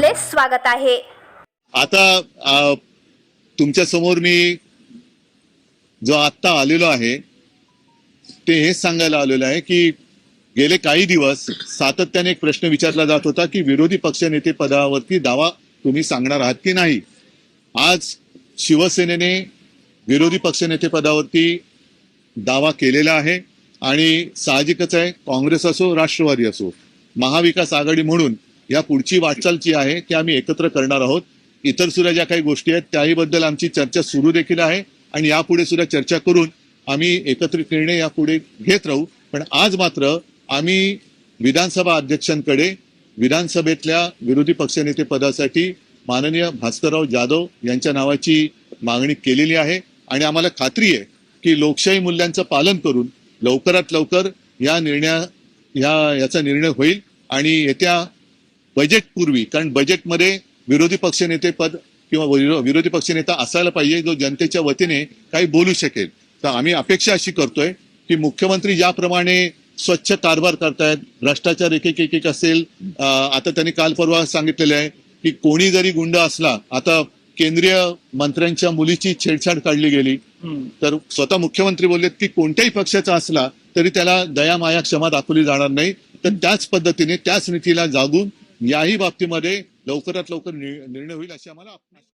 स्वागत आहे. आता तुमच्यासमोर मी जो आत्ता आलेलो आहे ते हेच सांगायला आलेलो आहे की गेले काही दिवस सातत्याने एक प्रश्न विचारला जात होता की विरोधी पक्षनेते पदावरती दावा तुम्ही सांगणार आहात की नाही? आज शिवसेनेने विरोधी पक्षनेते पदावरती दावा केलेला आहे आणि साहजिकच आहे काँग्रेस असो राष्ट्रवादी असो महाविकास आघाडी म्हणून या पुढची वाटचाल जी आहे ती आम्ही एकत्र करणार आहोत. इतर सुद्धा ज्या काही गोष्टी आहेत त्याहीबद्दल आमची चर्चा सुरू देखील आहे. आणि यापुढे सुद्धा चर्चा करून आम्ही एकत्रित निर्णय यापुढे घेत राहू. पण आज मात्र आम्ही विधानसभा अध्यक्षांकडे विधानसभेतल्या विरोधी पक्षनेते पदासाठी माननीय भास्करराव जाधव यांच्या नावाची मागणी केलेली आहे. आणि आम्हाला खात्री आहे की लोकशाही मूल्यांचं पालन करून लवकरात लवकर या निर्णया या याचा निर्णय होईल. आणि येत्या बजेटपूर्वी कारण बजेटमध्ये विरोधी पक्षनेते पद किंवा विरो- विरोधी पक्षनेता असायला पाहिजे जो जनतेच्या वतीने काही बोलू शकेल. तर आम्ही अपेक्षा अशी करतोय की मुख्यमंत्री ज्याप्रमाणे स्वच्छ कारभार करतायत भ्रष्टाचार एक एक एक असेल आता त्यांनी काल परवा सांगितलेलं आहे की कोणी जरी गुंड असला आता केंद्रीय मंत्र्यांच्या मुलीची छेडछाड काढली गेली. तर स्वतः मुख्यमंत्री बोललेत की कोणत्याही पक्षाचा असला तरी त्याला दया माया क्षमा दाखवली जाणार नाही. तर त्याच पद्धतीने त्याच नीतीला जागून याही बाबतीमध्ये लवकरात लवकर निर्णय होईल अशी आम्हाला